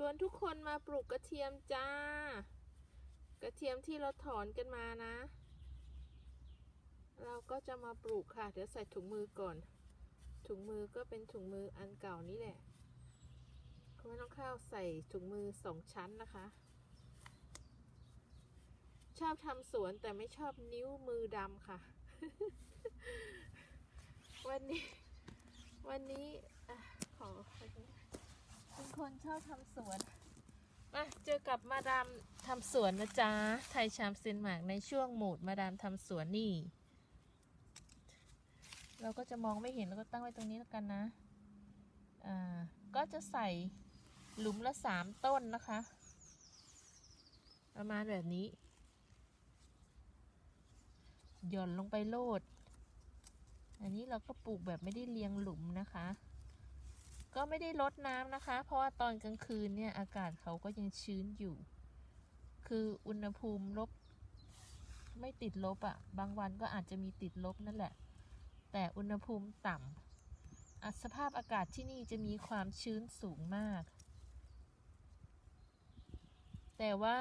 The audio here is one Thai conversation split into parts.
ชวนทุกคนมาปลูกกระเทียมจ้า กระเทียมที่เราถอนกันมานะ เราก็จะมาปลูกค่ะ เดี๋ยวใส่ถุงมือก่อน ถุงมือก็เป็นถุงมืออันเก่านี่แหละก็ไม่ต้องข้าวใส่ถุงมือสองชั้นนะคะ ชอบทำสวนแต่ไม่ชอบนิ้วมือดำค่ะ วันนี้ วันนี้อะขอ คนชอบทำสวนมาเจอกับมาดามทำสวนนะจ๊ะ ไทยชามเซนหมากในช่วงโหมดมาดามทำสวนนี่ เราก็จะมองไม่เห็นแล้วก็ตั้งไว้ตรงนี้แล้วกันนะ อ่า ก็จะใส่หลุมละสามต้นนะคะ ประมาณแบบนี้ หย่อนลงไปโลด อันนี้เราก็ปลูกแบบไม่ได้เรียงหลุมนะคะ ก็ไม่ได้ลดน้ำนะคะ เพราะว่าตอนกลางคืนเนี่ยอากาศเขาก็ยังชื้นอยู่ คืออุณหภูมิลบ ไม่ติดลบอะ่ะบางวันก็อาจจะมีติดลบนั่นแหละ แต่อุณหภูมิต่ำอะสภาพอากาศที่นี่จะมีความชื้นสูงมาก แต่ว่า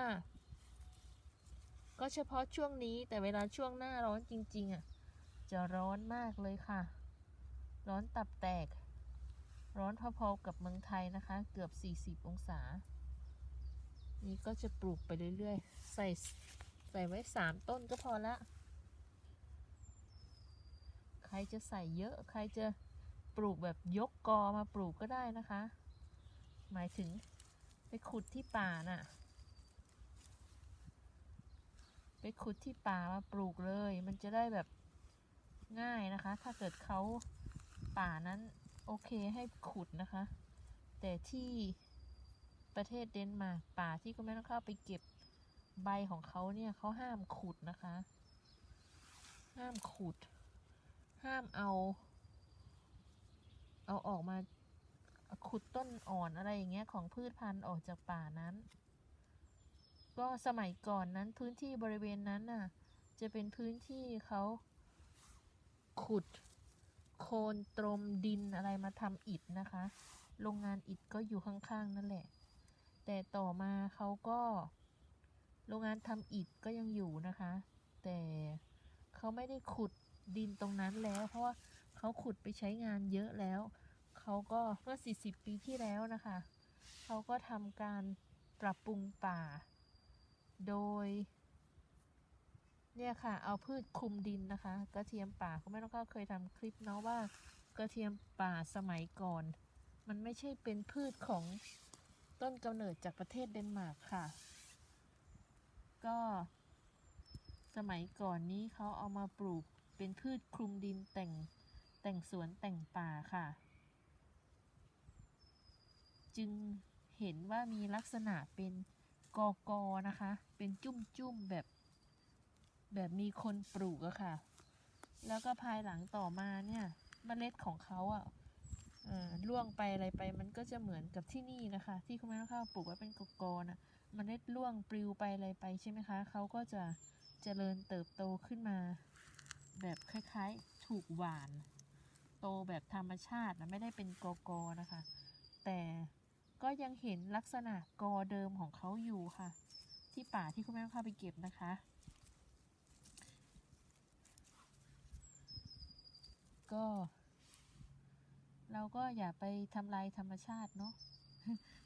ก็เฉพาะช่วงนี้แต่เวลาช่วงหน้าร้อนจริง ๆอะ่ะจะร้อนมากเลยค่ะ ร้อนตับแตก ร้อนพอๆกับเมืองไทยนะคะ เกือบ 40 องศา นี่ก็จะปลูกไปเรื่อยๆ ใส่ใส่ไว้ 3 ต้นก็พอละ ใครจะใส่เยอะ ใครจะปลูกแบบยกกอมาปลูกก็ได้นะคะ หมายถึงไปขุดที่ป่าน่ะ ไปขุดที่ป่ามาปลูกเลย มันจะได้แบบง่ายนะคะ ถ้าเกิดเขาป่านั้น โอเคให้ขุดนะคะ แต่ที่ประเทศเดนมาร์กป่าที่คุณแม่ต้องเข้าไปเก็บใบของเขาเนี่ยเขาห้ามขุดนะคะ ห้ามขุด ห้ามเอา เอาออกมาขุดต้นอ่อนอะไรอย่างเงี้ยของพืชพันธุ์ออกจากป่านั้น ก็สมัยก่อนนั้นพื้นที่บริเวณนั้นน่ะ จะเป็นพื้นที่เขาขุด โคนตรมดินอะไรมาทำอิฐนะคะ โรงงานอิฐก็อยู่ข้างๆนั่นแหละ แต่ต่อมาเขาก็ โรงงานทำอิฐก็ยังอยู่นะคะ แต่เขาไม่ได้ขุดดินตรงนั้นแล้ว เพราะว่าเขาขุดไปใช้งานเยอะแล้ว เขาก็เมื่อ 40 ปีที่แล้วนะคะ เขาก็ทำการปรับปรุงป่า โดย เนี่ยค่ะ เอาพืชคลุมดินนะคะ กระเทียมป่าคุณแม่ต้องก็เคยทำคลิปเนาะว่ากระเทียมป่าสมัยก่อน มันไม่ใช่เป็นพืชของต้นกำเนิดจากประเทศเดนมาร์กค่ะ ก็สมัยก่อนนี้เขาเอามาปลูกเป็นพืชคลุมดินแต่งแต่งสวนแต่งป่าค่ะ จึงเห็นว่ามีลักษณะเป็นกอกอนะคะ เป็นจุ้มๆแบบ แบบมีคนปลูกอะค่ะ แล้วก็ภายหลังต่อมาเนี่ยเมล็ดของเขาอะล่วงไปอะไรไปมันก็จะเหมือนกับที่นี่นะคะ ที่คุณแม่ข้าวปลูกไว้เป็นกกอนะเมล็ดล่วงปลิวไปอะไรไปใช่ไหมคะเขาก็จะเจริญเติบโตขึ้นมา แบบคล้ายๆ ถูกหวาน โตแบบธรรมชาตินะไม่ได้เป็นกอกอนะคะ แต่ก็ยังเห็นลักษณะกอเดิมของเขาอยู่ค่ะ ที่ป่าที่คุณแม่ข้าวไปเก็บนะคะ ก็ เราก็อย่าไปทำลายธรรมชาติเนาะ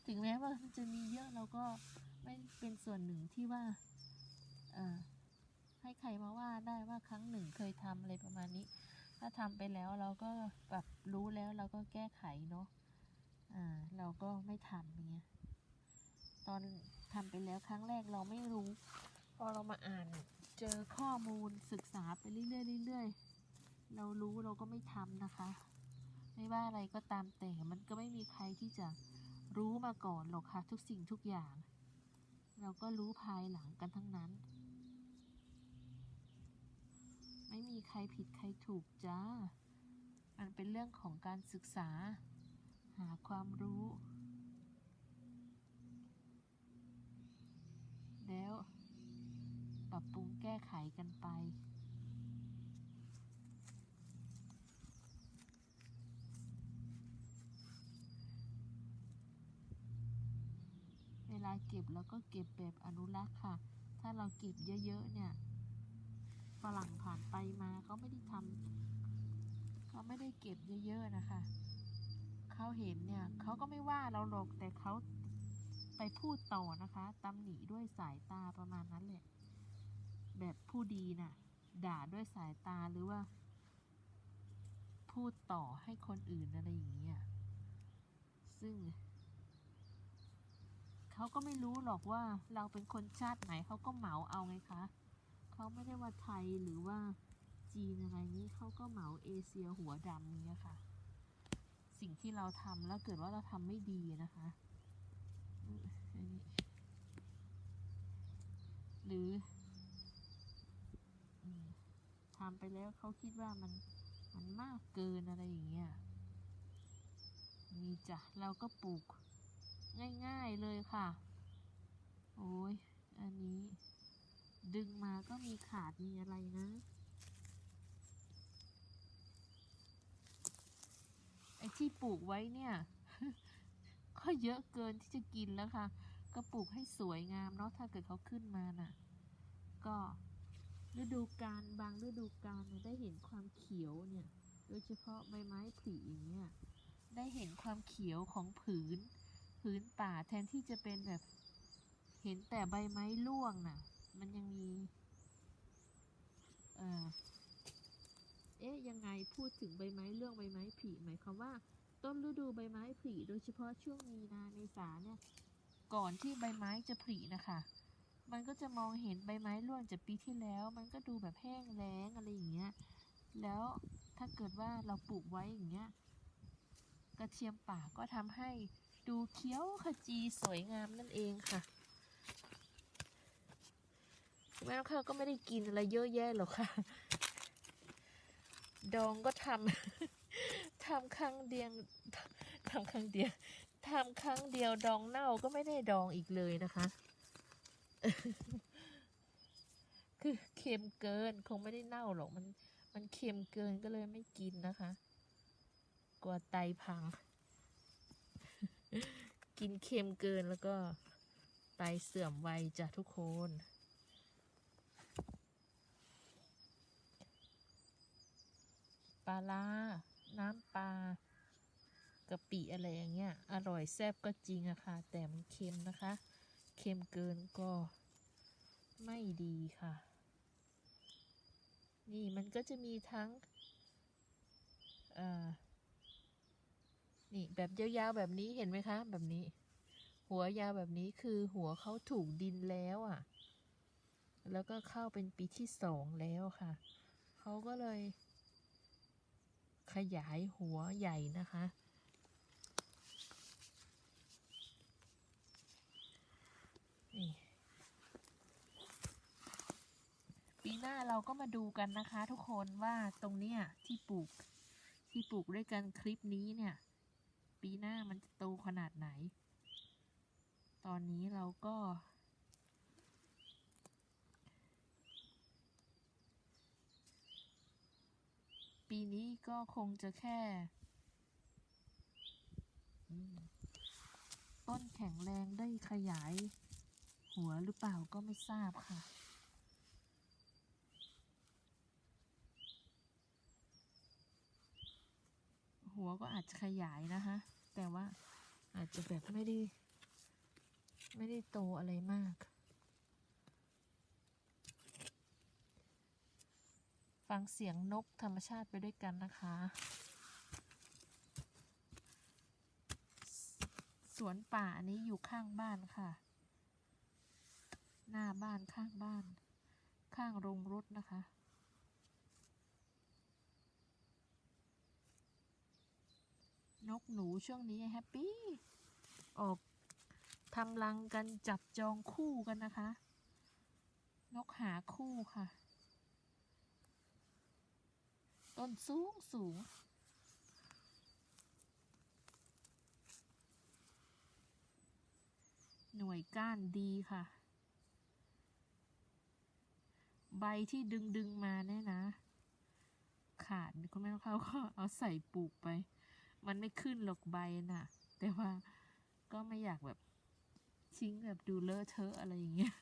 ถึงแม้ว่ามันจะมีเยอะเราก็ไม่เป็นส่วนหนึ่งที่ว่าให้ใครมาว่าได้ว่าครั้งหนึ่งเคยทำอะไรประมาณนี้ ถ้าทำไปแล้วเราก็แบบรู้แล้วเราก็แก้ไขเนาะอ่าเราก็ไม่ทำเงี้ยตอนทำไปแล้วครั้งแรกเราไม่รู้ พอเรามาอ่านเจอข้อมูลศึกษาไปเรื่อยๆเรื่อยๆ เรารู้เราก็ไม่ทำนะคะ ไม่ว่าอะไรก็ตามแต่มันก็ไม่มีใครที่จะรู้มาก่อนหรอกค่ะทุกสิ่งทุกอย่าง เราก็รู้ภายหลังกันทั้งนั้น ไม่มีใครผิดใครถูกจ้า มันเป็นเรื่องของการศึกษา หาความรู้ แล้วปรับปรุงแก้ไขกันไปาเก็บแล้วก็เก็บแบบอนุรักษ์ค่ะ ถ้าเราเก็บเยอะๆเนี่ยฝรั่งผ่านไปมาเขาไม่ได้ทำเขาไม่ได้เก็บเยอะๆนะคะเขาเห็นเนี่ยเขาก็ไม่ว่าเราหรอกแต่เขาไปพูดต่อนะคะตำหนิด้วยสายตาประมาณนั้นแหละแบบผู้ดีน่ะ ด่าด้วยสายตาหรือว่า พูดต่อให้คนอื่นอะไรอย่างเงี้ยซึ่ง เขาก็ไม่รู้หรอกว่าเราเป็นคนชาติไหนเขาก็เหมาเอาไงคะเขาไม่ได้ว่าไทยหรือว่าจีนอะไรนี้เขาก็เหมาเอเชียหัวดำเนี้ยค่ะ สิ่งที่เราทำแล้วเกิดว่าเราทำไม่ดีนะคะหรือทำไปแล้วเขาคิดว่ามันมันมากเกินอะไรอย่างเงี้ยนี่จ้ะเราก็ปลูก ง่ายๆเลยค่ะ โอ้ย อันนี้ ดึงมาก็มีขาดมีอะไรนะ ไอ้ที่ปลูกไว้เนี่ย ก็เยอะเกินที่จะกินแล้วค่ะ ก็ปลูกให้สวยงามเนาะถ้าเกิดเขาขึ้นมาน่ะ ก็ฤดูกาลบางฤดูกาลได้เห็นความเขียวเนี่ย โดยเฉพาะใบไม้ผลิอย่างเงี้ยได้เห็นความเขียวของผืน พื้นป่าแทนที่จะเป็นแบบ เห็นแต่ใบไม้ร่วงน่ะ มันยังมี เออเอ๊ะยังไงพูดถึงใบไม้ร่วงใบไม้ผลิหมายความว่า ต้นฤดูใบไม้ผลิโดยเฉพาะช่วงมีนาเมษาเนี่ย ก่อนที่ใบไม้จะผลินะคะ มันก็จะมองเห็นใบไม้ร่วงจากปีที่แล้ว มันก็ดูแบบแห้งแล้งอะไรอย่างเงี้ย แล้วถ้าเกิดว่าเราปลูกไว้อย่างเงี้ย กระเทียมป่าก็ทำให้ ดูเขียวขจีสวยงามนั่นเองค่ะแม่น้องข้าวก็ไม่ได้กินอะไรเยอะแยะหรอกค่ะ ดองก็ทำทำครั้งเดียวทำครั้งเดียวทำครั้งเดียวดองเน่าก็ไม่ได้ดองอีกเลยนะคะ คือเค็มเกินคงไม่ได้เน่าหรอกมัน มันเค็มเกินก็เลยไม่กินนะคะ กลัวไตพัง กินเค็มเกินแล้วก็ไตเสื่อมไวจ้ะทุกคน ปลาร้าน้ำปลากะปิอะไรอย่างเงี้ย อร่อยแซ่บก็จริงอะค่ะ แต่มันเค็มนะคะ เค็มเกินก็ไม่ดีค่ะ นี่มันก็จะมีทั้ง เอ่อ นี่แบบยาวๆแบบนี้เห็นไหมคะ แบบนี้ หัวยาวแบบนี้คือหัวเขาถูกดินแล้วอะ่ะ แล้วก็เข้าเป็นปีที่สองแล้วค่ะ เขาก็เลย ขยายหัวใหญ่นะคะ นี่ปีหน้าเราก็มาดูกันนะคะ ทุกคนว่าตรงเนี้ยที่ปลูกที่ปลูกด้วยกันคลิปนี้เนี่ย ปีหน้ามันจะโตขนาดไหน ตอนนี้เราก็ ปีนี้ก็คงจะแค่ ต้นแข็งแรงได้ขยาย หัวหรือเปล่าก็ไม่ทราบค่ะ หัวก็อาจจะขยายนะคะ แต่ว่าอาจจะแบบไม่ได้ ไม่ได้โตอะไรมาก ฟังเสียงนกธรรมชาติไปด้วยกันนะคะ สวนป่าอันนี้อยู่ข้างบ้านค่ะ หน้าบ้านข้างบ้าน ข้างโรงรถนะคะ นกหนูช่วงนี้แฮปปี้ ออกทำรังกันจับจองคู่กันนะคะ นกหาคู่ค่ะ ต้นสูงสูงหน่วยก้านดีค่ะ ใบที่ดึงดึงมาเนี่ยนะ ขาดคุณแม่เขาก็เอาใส่ปลูกไป มันไม่ขึ้นหรอกใบน่ะ แต่ว่าก็ไม่อยากแบบทิ้งแบบดูเลอะเทอะอะไรอย่างเงี้ย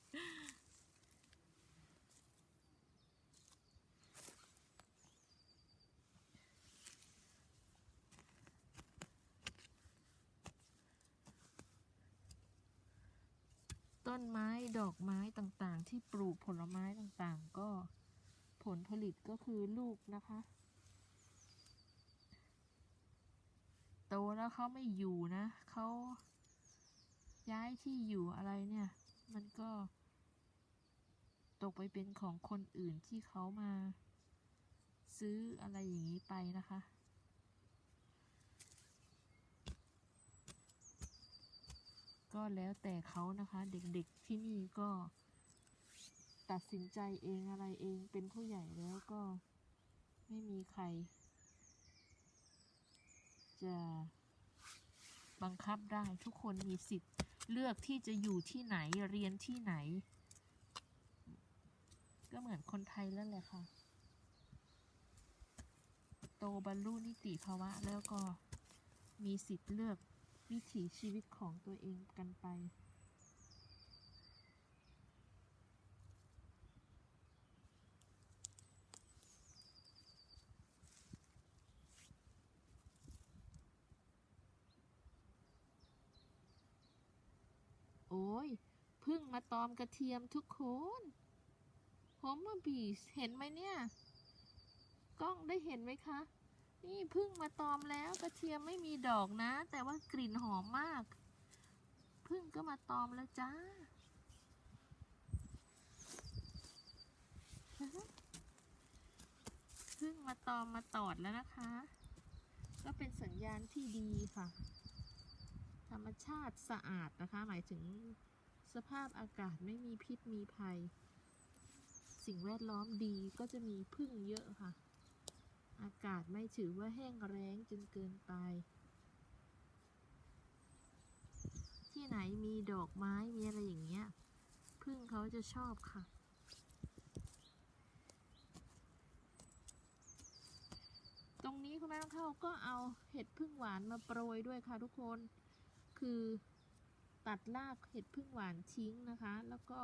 ต้นไม้ดอกไม้ต่างๆ ที่ปลูกผลไม้ต่างๆ ก็ผลผลิตก็คือลูกนะคะ โตแล้วเขาไม่อยู่นะเขาย้ายที่อยู่อะไรเนี่ย มันก็ ตกไปเป็นของคนอื่นที่เขามา ซื้ออะไรอย่างนี้ไปนะคะ ก็แล้วแต่เขานะคะ เด็กๆที่นี่ก็ตัดสินใจเองอะไรเองเป็นผู้ใหญ่แล้วก็ไม่มีใคร จะบังคับได้ทุกคนมีสิทธิ์เลือกที่จะอยู่ที่ไหนเรียนที่ไหน ก็เหมือนคนไทยแล้วแหละค่ะ โตบรรลุนิติภาวะแล้วก็มีสิทธิ์เลือกวิถีชีวิตของตัวเองกันไป โอ้ยเพึ่ง มาตอมกระเทียมทุกคนหอมมาบีชเห็นไหมเนี่ย กล้องได้เห็นไหมคะ นี่พึ่งมาตอมแล้วกระเทียมไม่มีดอกนะ แต่ว่ากลิ่นหอมมาก พึ่งก็มาตอมแล้วจ้าพึ่งมาตอมมาตอดแล้วนะคะ ก็เป็นสัญญาณที่ดีค่ะ ธรรมชาติสะอาดนะคะ หมายถึง สภาพอากาศไม่มีพิษมีภัย สิ่งแวดล้อมดีก็จะมีพึ่งเยอะค่ะ อากาศไม่ถือว่าแห้งแล้งจนเกินไป ที่ไหนมีดอกไม้มีอะไรอย่างเงี้ยพึ่งเขาจะชอบค่ะตรงนี้คุณแม่เข้าก็เอาเห็ดพึ่งหวานมาโปรยด้วยค่ะทุกคน คือ ตัดรากเห็ดพึ่งหวานทิ้งนะคะ แล้วก็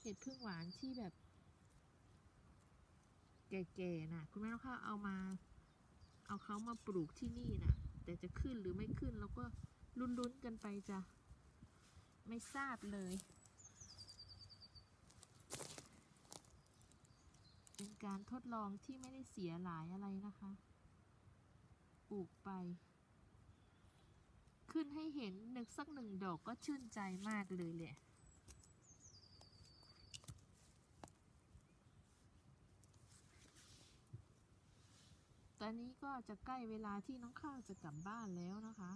เห็ดพึ่งหวานที่แบบ แก่ๆนะคุณแม่ต้องเข้าเอามา เอาเขามาปลูกที่นี่นะแต่จะขึ้นหรือไม่ขึ้นเราก็ลุ้นๆกันไปจ้ะไม่ทราบเลยเป็นการทดลองที่ไม่ได้เสียหลายอะไรนะคะ ปลูกไป ขึ้นให้เห็นหนึ่งสักหนึ่งดอกก็ชื่นใจมากเลยแหละตอนนี้ก็จะใกล้เวลาที่น้องข้าวจะกลับบ้านแล้วนะคะ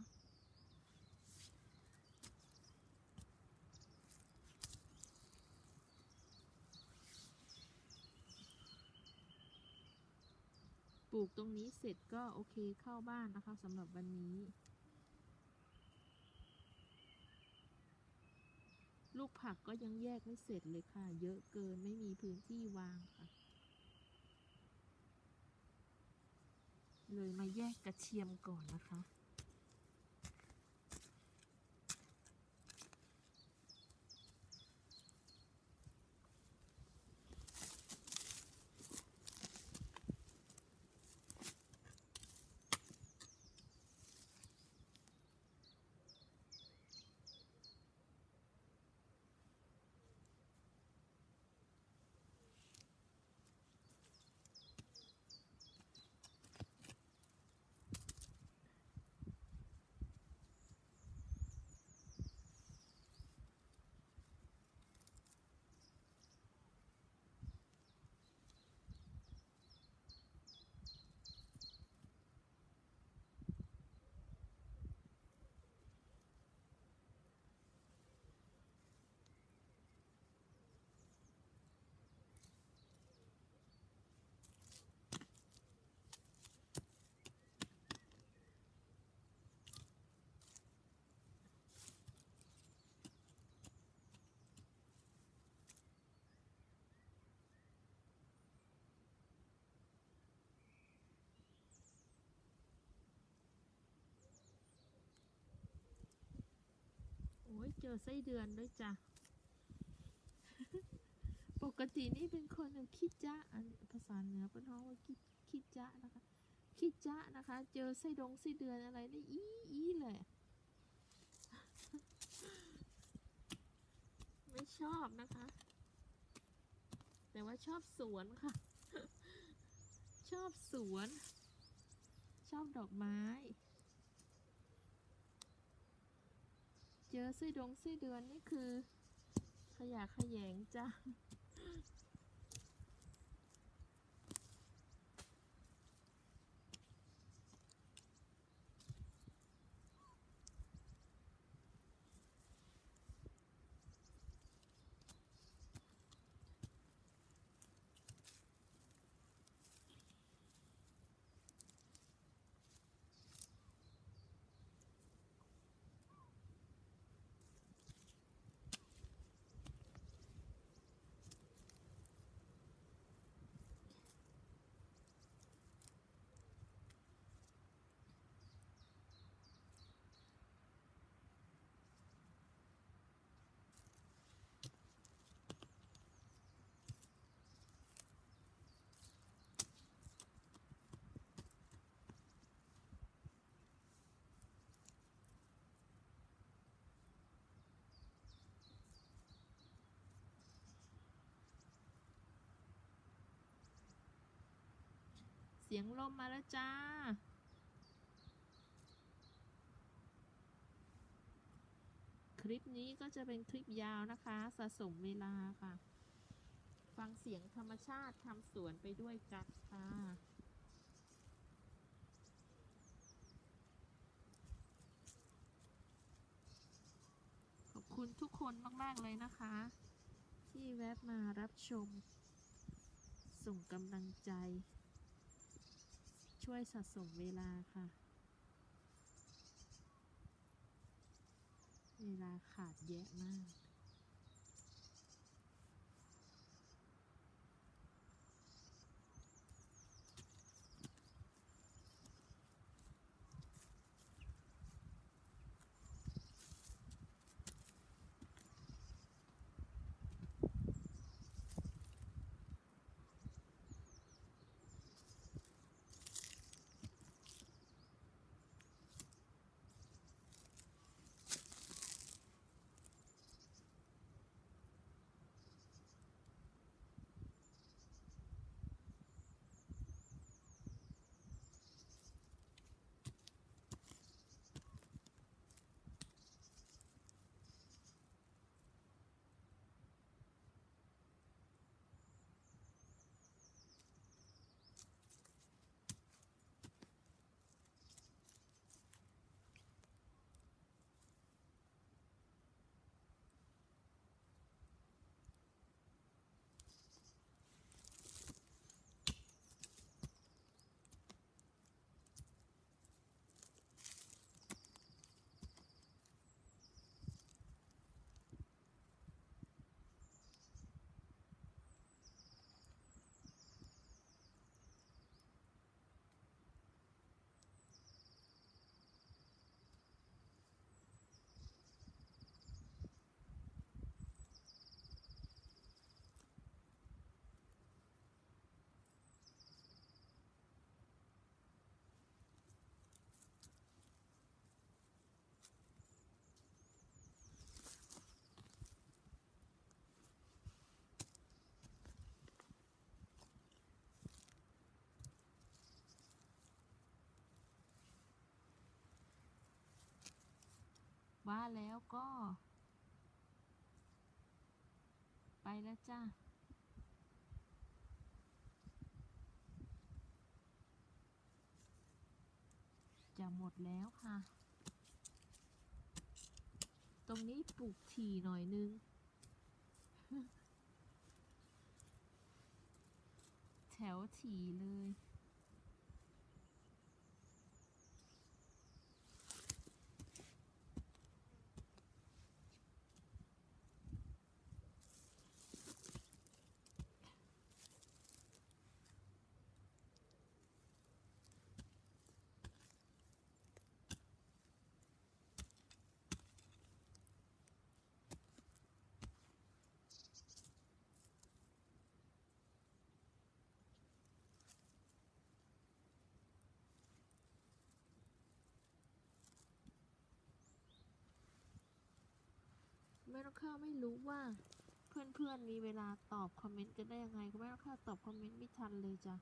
ปลูกตรงนี้เสร็จก็โอเคเข้าบ้านนะคะสำหรับวันนี้ ลูกผักก็ยังแยกไม่เสร็จเลยค่ะ เยอะเกินไม่มีพื้นที่วางค่ะ เลยมาแยกกระเทียมก่อนนะคะ เจอไส้เดือนด้วยจ้ะ ปกตินี่เป็นคนแบบคิดจ้ะอันภาษาเหนือเป็นท้องว่าคิดคิดจ้ะนะคะคิดจ้ะนะคะ เจอไส้ดงไส้เดือนอะไรได้อีอีเลย ไม่ชอบนะคะ แต่ว่าชอบสวนค่ะ ชอบสวน ชอบดอกไม้ เจอไส้ดงไส้เดือนนี่คือ ขยะแขยงจ้า สียงลมมาแล้วจ้า คลิปนี้ก็จะเป็นคลิปยาวนะคะสะสมเวลาค่ะ ฟังเสียงธรรมชาติทำสวนไปด้วยกันค่ะขอบคุณทุกคนมาก ๆ เลยนะคะ ที่แวะมารับชม ส่งกำลังใจ ช่วยสะสมเวลาค่ะ เวลาขาดแยะมาก ว่าแล้วก็ ไปแล้วจ้าจะหมดแล้วค่ะ ตรงนี้ปลูกถี่หน่อยนึง แถวถี่เลย น้องข้าวไม่รู้ว่า เพื่อนๆมีเวลาตอบคอมเมนต์กันได้ยังไงคุณแม่น้องข้าวตอบคอมเมนต์ไม่ทันเลยจ้ะ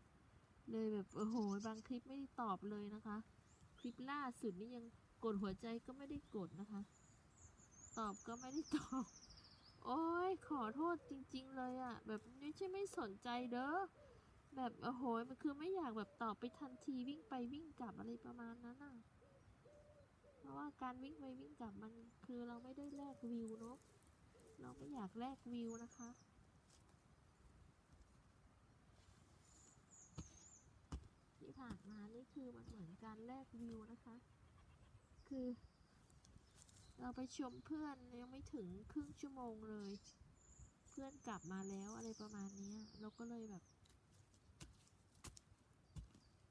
เลยแบบโอ้โหบางคลิปไม่ได้ตอบเลยนะคะ คลิปล่าสุดนี่ยังกดหัวใจก็ไม่ได้กดนะคะ ตอบก็ไม่ได้ตอบ โอ้ยขอโทษจริง ๆ เลยอะแบบไม่ใช่ไม่สนใจเด้อแบบโอ้โหมันคือไม่อยากแบบตอบไปทันทีวิ่งไปวิ่งกลับอะไรประมาณนั้นน่ะ ราะว่าการวิ่งไปวิ่งกลับมันคือเราไม่ได้แลกวิวเนาะเราไม่อยากแลกวิวนะคะที่ผ่านมานี่คือมันเหมือนการแลกวิวนะคะ คือ เราไปชมเพื่อนยังไม่ถึงครึ่งชั่วโมงเลย เพื่อนกลับมาแล้วอะไรประมาณนี้เราก็เลยแบบ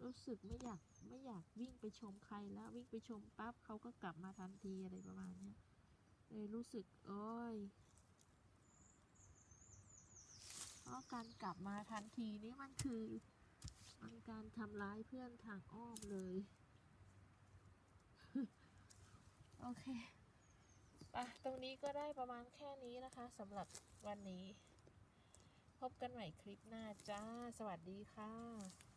รู้สึกไม่อยาก ไม่อยากวิ่งไปชมใครแล้ววิ่งไปชมปั๊บเขาก็กลับมาทันทีอะไรประมาณเนี้ยเลยรู้สึกโอ้ยเพราะการกลับมาทันทีนี้มันคือมันการทำร้ายเพื่อนทางอ้อมเลย โอเคปะตรงนี้ก็ได้ประมาณแค่นี้นะคะสำหรับวันนี้ พบกันใหม่คลิปหน้าจ้า สวัสดีค่ะ